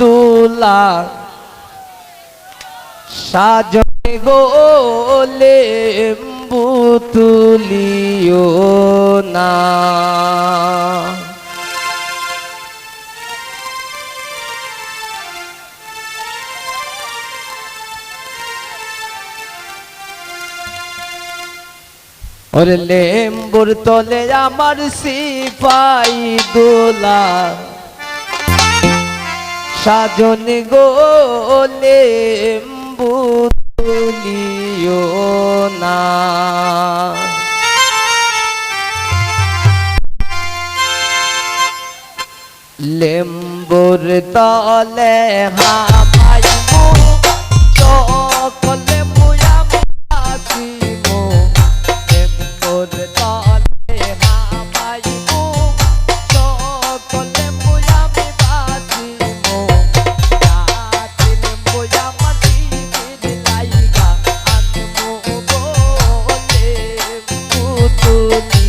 দোলা সাজনে গোলে তুলিও না। ওরে লেম্বুর তলে আমার সিপাই দোলা সাজন গোলে তুলিও না। লেম্বুর তলে হাম Thank you.